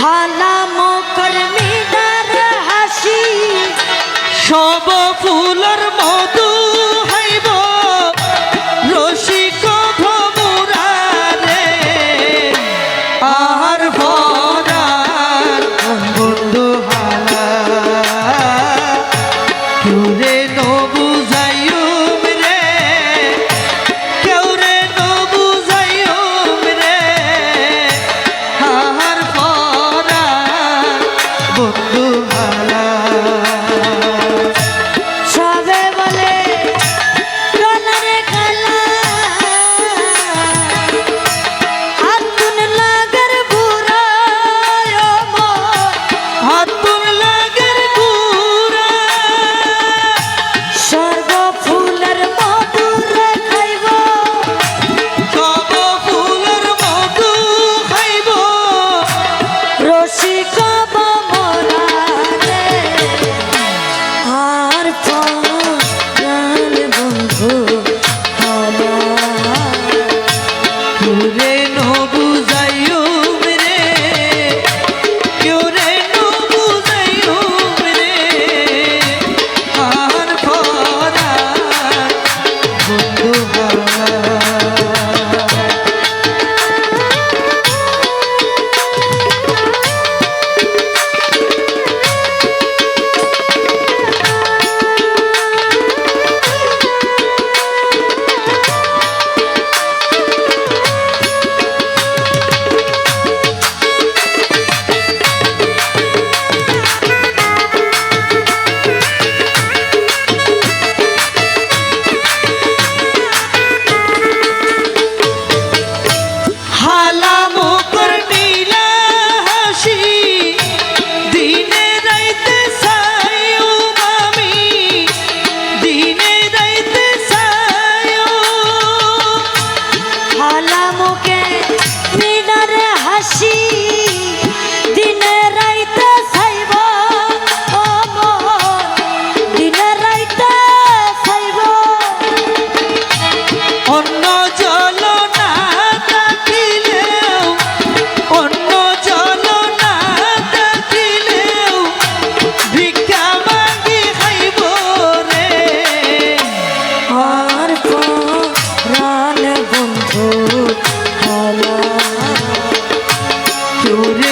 হালা মকর মিনার হাসি সব ফুলর মধু dure